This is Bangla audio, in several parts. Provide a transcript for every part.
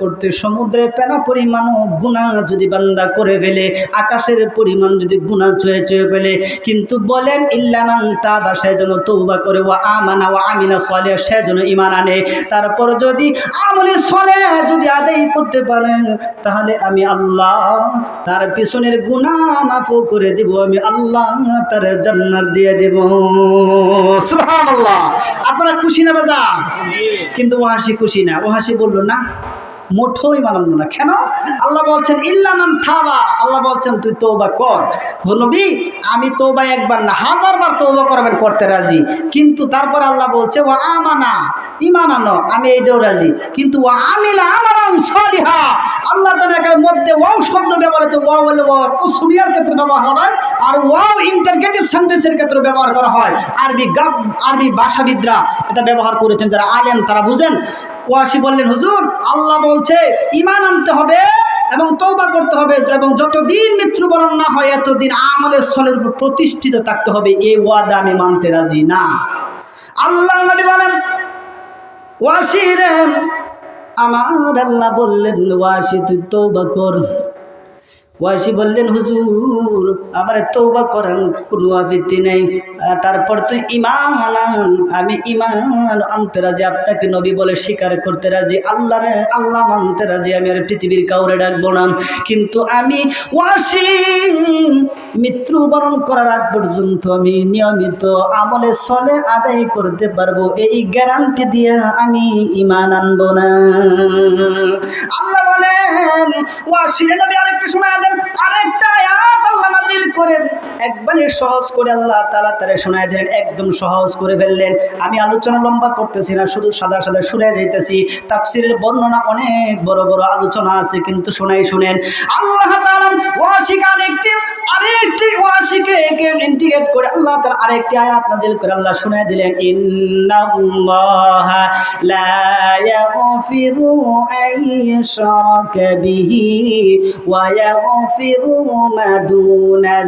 করতে সমুদ্রের পেনা পরিমাণ গুণা যদি বান্দা করে ফেলে, আকাশের পরিমাণ যদি গুণা চুয়ে চুয়ে ফেলে। কিন্তু বলেন ইল্লামান তা বা সে যেন তৌবা করে ও আমানা ও আমিনা সলে সে যেন ইমান আনে। তারপর যদি আমলে সলে যদি আদায় করতে পারে, তাহলে আমি আল্লাহ তার পিছনের গুণা মাফও করে দিব, আমি আল্লাহ তার জান্নাত দিয়ে দেব। আপনারা খুশি না বাজা কিন্তু ওহাসি খুশি না। ওহাসি বলল, না। মুঠোই মানানো না। কেন? আল্লাহ বলছেন ইল্লামান থাবা আল্লাহ বলছেন, তুই তৌবা কর। নবী, আমি তৌবা একবার না, হাজারবার তৌবা করবেন, করতে রাজি। কিন্তু তারপর আল্লাহ বলছে ও আমানা ইমান আনো আমি এইটাও রাজি। কিন্তু ও আমিলা আমানান সলিহা। আল্লাহ তার মধ্যে ওয়াও শব্দ ব্যবহার হচ্ছে ওয়াও বলে ওয়াও কুসুমিয়ার ক্ষেত্রে ব্যবহার হয়, আর ওয়াও ইন্টারগেটিভ সেন্টেন্সের ক্ষেত্রে ব্যবহার করা হয়। আরবি গাব, আরবি ভাষাবিদরা এটা ব্যবহার করেছেন, যারা আলেন তারা বুঝেন। ওয়াসি বললেন, হুজুর, আল্লাহ বলছে ইমান আনতে হবে এবং তৌবা করতে হবে এবং যতদিন মৃত্যুবরণ না হয়, এতদিন আমলের স্থলের উপর প্রতিষ্ঠিত থাকতে হবে। এ ওয়াদা আমি মানতে রাজি না। আল্লাহ নবী বলেন, ওয়াসি রে, আমার আল্লাহ বললেন, ওয়াসি, তুই তৌবা কর। ওয়াসি বললেন, হুজুর, আমার তৌবা করেন কোনো আবৃত্তি নেই। তারপর তুই ইমান আনান। আমি ইমান আনতে রাজি, আপনাকে নবী বলে স্বীকার করতে রাজি। আল্লাহ রে, আল্লাহ মানতে রাজি, আমি আর পৃথিবীর কাউরে ডাকবো না। কিন্তু আমি ওয়াসি, মৃত্যুবরণ করার আগ পর্যন্ত আমি নিয়মিত আমলে চলে আদায় করতে পারব। এই গ্যারান্টি দিয়ে আমি ইমান আনব না। আল্লাহ বলেন, ওয়াসির নবী আরেকটা শোনায় দেন আরেকটা নাজিল করেন একবারে সহজ করে আল্লাহ তালা তারে শোনায় দিলেন, একদম সহজ করে ফেললেন। আমি আলোচনা লম্বা করতেছি না, শুধু সাদা সাদা শুনে দিতেছি তাফসিরের বর্ণনা অনেক বড় বড় আলোচনা আছে, কিন্তু শোনাই শুনেন। আল্লাহ আরেকটি করে আল্লাহ নাজিল করে আল্লাহ দিলেন ওয়া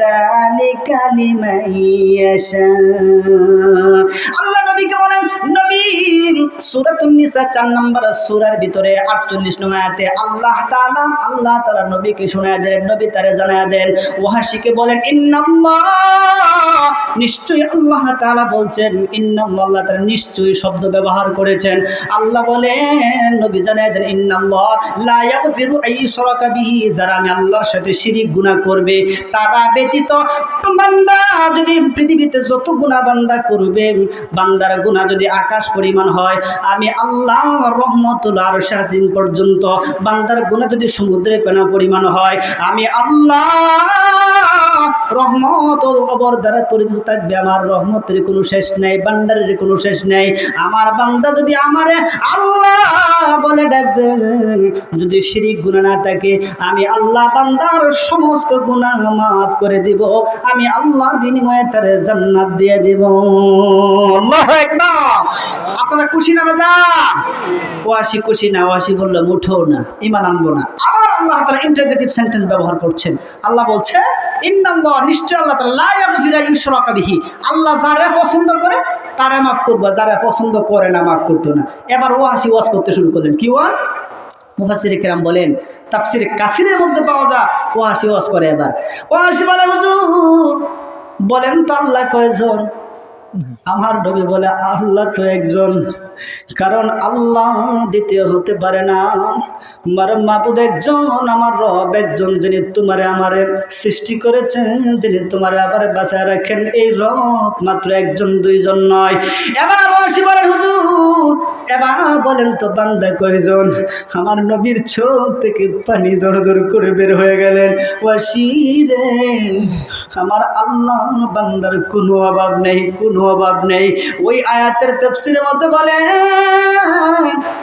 যালিকা লিমান ইয়াশা আল্লাহ নবীকে বলেন, নবী, সূরাতুন নিসা 4 নম্বর সূরার ভিতরে 48 নং আয়াতে আল্লাহ তাআলা আল্লাহ তাআলা নবীকে শোনায় দেন, নবী তারে জানায় দেন। ওয়াহাসিকে বলেন, ইন্নাল্লাহ, নিশ্চয়ই আল্লাহ তাআলা বলছেন, ইন্নাল্লাহ তাআলা নিশ্চয়ই শব্দ ব্যবহার করেছেন। আল্লাহ বলেন, নবী জানায় দেন, ইন্নাল্লাহ, লা ইয়াগফিরু আই ইশরাকা বিহি। যারা আমি আল্লাহর সাথে শিরিক গুনাহ করবে, তারা ব্যতীত বান্দা যদি পৃথিবীতে যত গুনাহ বান্দা করবে বান্দার গুণা যদি আকাশ পরিমাণ হয়, আমি আল্লাহ রহমতুল আর শাহিন পর্যন্ত বান্দার গুণা যদি সমুদ্রে পেনা পরিমাণ হয়, আমি আল্লাহ রহমত ও অবর দ্বারা পরিচিত থাকবে। আমার রহমতের কোনো শেষ নেই, বান্দারের কোনো শেষ নেই। আমার বান্দা যদি আমারে আল্লাহ বলে যদি শিরিক গুণা না থাকে, আমি আল্লাহ বান্দার সমস্ত গুণা মাফ করে দিব। আমি আল্লাহ বিনিময়ে তারে জান্নাত দিয়ে দিব। আল্লাহু আকবার। আপনারা খুশি না বাজা? ওয়াসি খুশি না, ওয়াসি বলল, মুঠো না ইমান আনব না। আবার আল্লাহ তারা ইন্টারগেটিভ সেন্টেন্স ব্যবহার করছেন। আল্লাহ বলছে, ইন্নাল্লাহ নিশ্চয় আল্লাহ তাআলা লা ইয়াগফিরু ইউশরাকা বিহি। আল্লাহ যারা পছন্দ করে, তারা মাফ করবে, যারা পছন্দ করে না, মাফ করতো না। এবার ওয়াসি ওয়াজ করতে শুরু করলেন। কি ওয়াজ? মুফাসির কেরাম বলেন, তাফসির কাসিরের মধ্যে পাওয়া যায় ওয়াসি ওয়াজ করে এবার। ওয়াসি বলে, হুজুর, বলেন তো আল্লাহ কয়জন? আমার নবী বলে, আল্লাহ তো একজন। কারণ আল্লাহ দ্বিতীয় হতে পারে না। আমার মাবুদ একজন, আমার রব একজন, যিনি তোমারে আমারে সৃষ্টি করেছেন, যিনি তোমারে আবার বাঁচায় রাখেন। এই রব মাত্র একজন, দুইজন নয়। এবার ওয়াসি বলেন, হুজুর, এবার বলেন তো বান্দা কয়জন? আমার নবীর চোখ থেকে পানি দর দর করে বের হয়ে গেলেন। ওয়াসি রে, আমার আল্লাহর বান্দার কোনো অভাব নেই, কোনো অভাব নেই। ওই আয়াতের তফসিরের মধ্যে বলে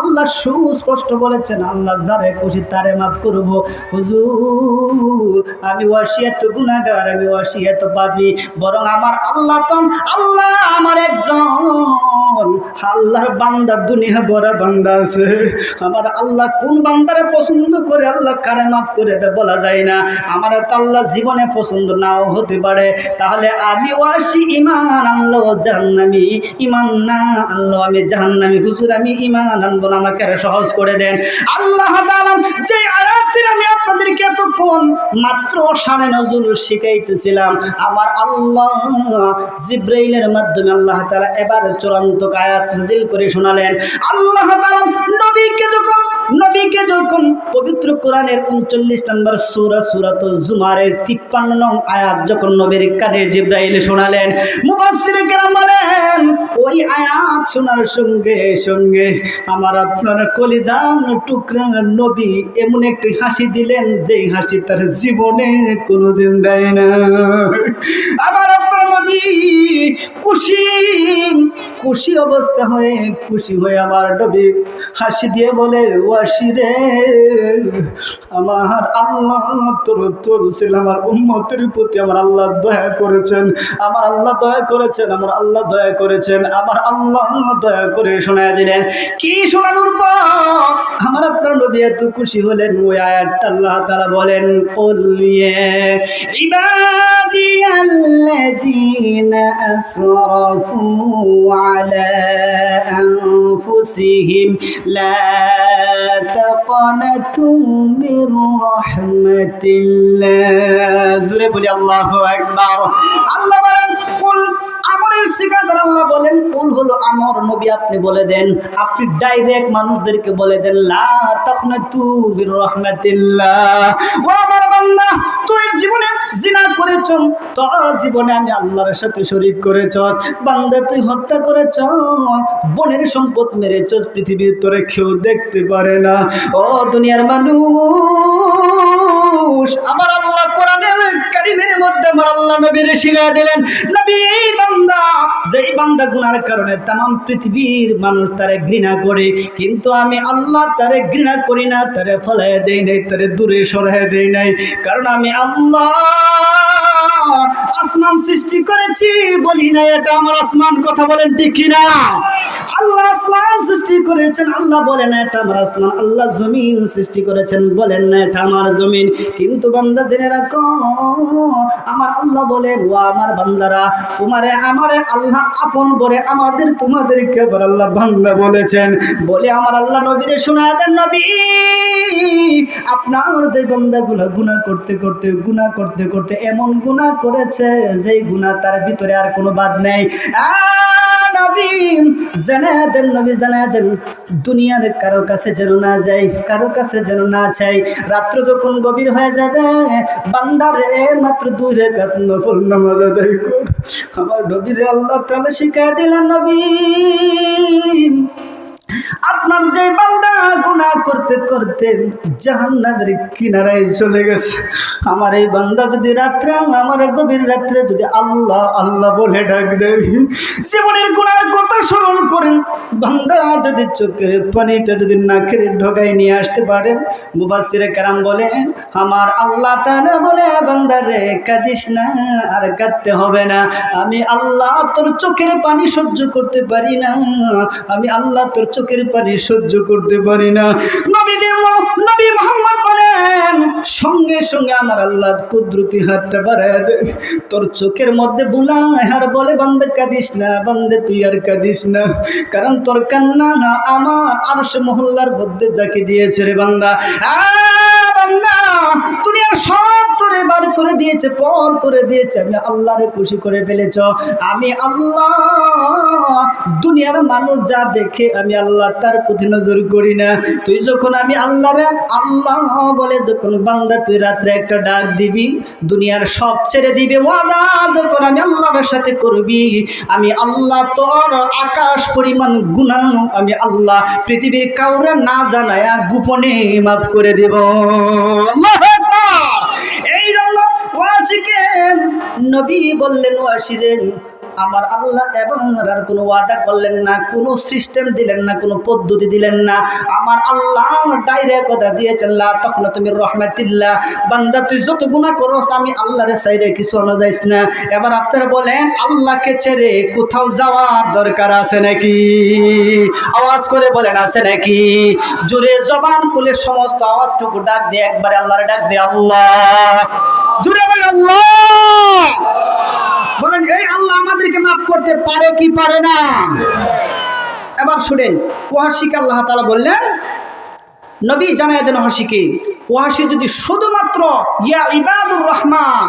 আল্লাহ সুস্পষ্ট বলেছেন, আল্লাহ যারে খুশি তারে মাফ করব। হুজুর, আমি ওয়াসি এত গুণাগার আমি ওয়াসি এত পাবি বরং আমার আল্লাহ তো, আল্লাহ আমার একজন। আল্লাহর বান্দা দুনিয়া বড় বান্দা আছে। আমার আল্লাহ কোন বান্দারে পছন্দ করে আল্লাহ কারে মাফ করে দে বলা যায় না। আমার তো আল্লাহ জীবনে পছন্দ নাও হতে পারে। তাহলে আমি ওয়াসি ইমান আনলো জাহান্নামি। ইমান না আনলো আমি জাহান্নামি। হুজুর, আমি ইমান আনব আমাকে সহজ করে দেন। আল্লাহ যে আয়াতের আমি আপনাদেরকে এতক্ষণ মাত্র সাড়ে নজর শিখাইতেছিলাম। আবার আল্লাহ জিব্রাইলের মাধ্যমে আল্লাহ তালা এবার চূড়ান্ত কায়াত নাজিল করে শোনালেন। আল্লাহ তারা নবীকে যখন নবীকে যখন পবিত্র কোরআনের উনচল্লিশ নম্বর সুরা সুরাত জুমারের তিপ্পান্ন নং আয়াত যখন নবীর কানে জিব্রাইল শোনালেন, মুফাসসির কেরাম বলেন, ওই আয়াত শোনার সঙ্গে সঙ্গে আমার আপনার কলিজান টুকরা নবী এমন একটি হাসি দিলেন, যেই হাসি তার জীবনে কোনোদিন দেয় না আমার নবী, খুশি খুশি অবস্থা হয়ে, খুশি হয়ে আমার নবী হাসি দিয়ে বলে, ওয়াসি রে, আমার আল্লাহ তোর তোর আমার উম্মতের প্রতি আমার আল্লাহ দয়া করেছেন, আমার আল্লাহ দয়া করেছেন, আমার আল্লাহ দয়া করেছেন, আমার আল্লাহ দয়া করে শোনা দিলেন। কি শোনানোর পর আমার আপনার নবী এত খুশি হলেন, ওই আয়াতটা আল্লাহ তারা বলেন কলিয়ে ইবাদি الذين أسرفوا على أنفسهم لا تقنطوا من رحمة الله زرب الله أكبر الله قل আমরের শিকার আল্লাহ বলেন, কুল হলো নবী, আপনি বলে দেন। আপনি ডাইরেক্ট মানুষদেরকে বলে দেন, লা বির রাহমাতিল্লাহ ও আমার বান্দা, তুই জীবনে জিনা করেছ, তোর জীবনে আমি আল্লাহর সাথে বান্দা, তুই হত্যা করেছ, বনের সম্পদ মেরেছ, পৃথিবীর তোরে কেউ দেখতে পারে না। ও দুনিয়ার মানুষ, আমার আল্লাহ কোরআনের কারিমের মধ্যে আল্লাহ নবীর শিখা দিলেন, নবী, এই বান্দা, যেই বান্দা গুনার কারণে তাম পৃথিবীর মানুষ তারে ঘৃণা করে, কিন্তু আমি আল্লাহ তারে ঘৃণা করি না, তারে ফলাই দেই নাই, তারে দূরে সরাই দেই নাই, কারণ আমি আল্লাহ আসমান সৃষ্টি করেছি, বলি না এটা আমার আসমান, কথা বলেন ঠিক কিনা? আল্লাহ আসমান সৃষ্টি করেছেন, আল্লাহ বলেন না এটা আমার আসমান, আল্লাহ জমিন সৃষ্টি করেছেন, বলেন না এটা আমার জমিন। কিন্তু বান্দা জেনে রাখো, আমার আল্লাহ বলে ও আমার বান্দারা, তোমারে আমারে আল্লাহ আপন বলে আমাদের তোমাদেরকে আবার আল্লাহ বান্দা বলেছেন। বলে আমার আল্লাহ নবীরে শোনা দেন নবী, আপনার যে বান্দাগুলো গুনাহ করতে করতে, গুনাহ করতে করতে এমন গুনাহ করেছে যেই গুণা তার ভিতরে আর কোনো বাদ নেই। নবী দেন নবী দেন। দুনিয়ার কারও কাছে যেন না যাই, কারও কাছে যেন না চাই। রাত্র যখন গভীর হয়ে যাবে বান্দারে মাত্র দুই রেখাত নফল নামাজ আদায় কর। আমার নবীরে আল্লাহ তাহলে শিখাই দিলেন, নবী। আপনার যে বান্দা গুনাহ করতে করতে জাহান্নামের কিনারায় চলে গেছে। আমার এই বান্দা যদি রাত্রে, আমার গভীর রাত্রে যদি আল্লাহ আল্লাহ বলে ডাক দেয়, জীবনের গুনার কথা স্মরণ করেন। বান্দা যদি চোখের পানিটা যদি নাকের ঢোকায় নিয়ে আসতে পারে মুবাসিরে কারাম বলেন, আমার আল্লাহ তাআলা বলে, বান্দা রে, কাঁদিস না, আর কাঁদতে হবে না। আমি আল্লাহ তোর চোখের পানি সহ্য করতে পারি না। আমি আল্লাহ তোর চোখের পানি সহ্য করতে পারি না। নবীদের নবী মোহাম্মদ বলেন, সঙ্গে সঙ্গে আমার আল্লাহ কুদরতি হাতটা বাড়ায় দে। তোর চোখের মধ্যে বুলা আর বলে, বান্দে, কাঁদিস না, বান্দে, তুই আর কাঁদিস না। কারণ তোর কান্না আমার আরও সে মহল্লার মধ্যে যাকে দিয়েছে রে বান্দা। বান্দা! দুনিয়ার সব তোরে বার করে দিয়েছে, পর করে দিয়েছে। আমি আল্লাহরে খুশি করে ফেলেছ। আমি আল্লাহ, দুনিয়ার মানুষ যা দেখে আমি আল্লাহ তার প্রতি নজর করি না। তুই যখন আমি আল্লাহরে, আল্লাহ বলে যখন বান্দা তুই রাত্রে একটা ডাক দিবি, দুনিয়ার সব ছেড়ে দিবে। ওয়াদা যখন আমি আল্লাহর সাথে করবি, আমি আল্লাহ তোর আকাশ পরিমাণ গুণা আমি আল্লাহ পৃথিবীর কাউরে না জানায়া গোপনে মাফ করে দেব। আল্লাহু! নবী বললেন ওয়াসিরে আমার আল্লাহ এবং আর কোনো ওয়াদা করলেন না, কোনো সিস্টেম দিলেন না, কোনো পদ্ধতি দিলেন না। আমার আল্লাহ ডাইরেক্ট কথা দিয়েছেন, লা তখন তুমি রহমাতিল্লাহ। বান্দা, তুই যত গুণা করস, আমি আল্লাহর সাইরে কিছু অন্য যাইস না। এবার আপনারা বলেন, আল্লাহকে ছেড়ে কোথাও যাওয়ার দরকার আছে নাকি? আওয়াজ করে বলেন, আছে নাকি? জোরে জবান খুলে সমস্ত আওয়াজটুকু ডাক দিয়ে, একবারে আল্লাহর ডাক দিয়ে, আল্লাহ। জোরে বলেন, আল্লাহ। বলেন, এই আল্লাহ আমাদেরকে মাফ করতে পারে কি পারে না? এবার শুনেন কুহাসিক আল্লাহ তালা বললেন, নবী জানাই দেন হাসিকে ওহাসি যদি শুধুমাত্র, ইয়া ইবাদুর রহমান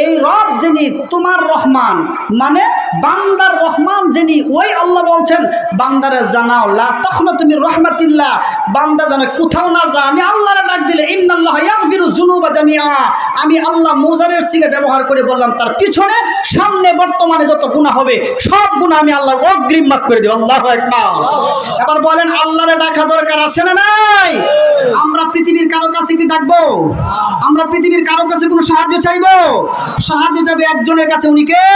এই রব যিনি তোমার রহমান মানে বান্দার রহমান যিনি, ওই আল্লাহ বলছেন, বান্দারে জানাও, লা তখন তুমি রহমাতিল্লাহ, বান্দা জানে কোথাও না যা আমি আল্লাহরে ডাক দিলে, ইন্নাল্লাহ ইয়াগফিরু যুনুবা জামিআ। আমি আল্লাহ মোজারের সিগে ব্যবহার করে বললাম, তার পিছনে, সামনে বর্তমানে যত গুনাহ হবে, সব গুনাহ আমি আল্লাহ অগ্রিম মাফ করে দিই আল্লাহু আকবার। এবার বলেন, আল্লাহরে ডাকা দরকার আছে না নাই? আমরা পৃথিবীর কারও কাছে কি ডাকবো? আমরা পৃথিবীর কারও কাছে কোনো সাহায্য চাইব? সাহায্য যাবে একজনের কাছে, উনি কে?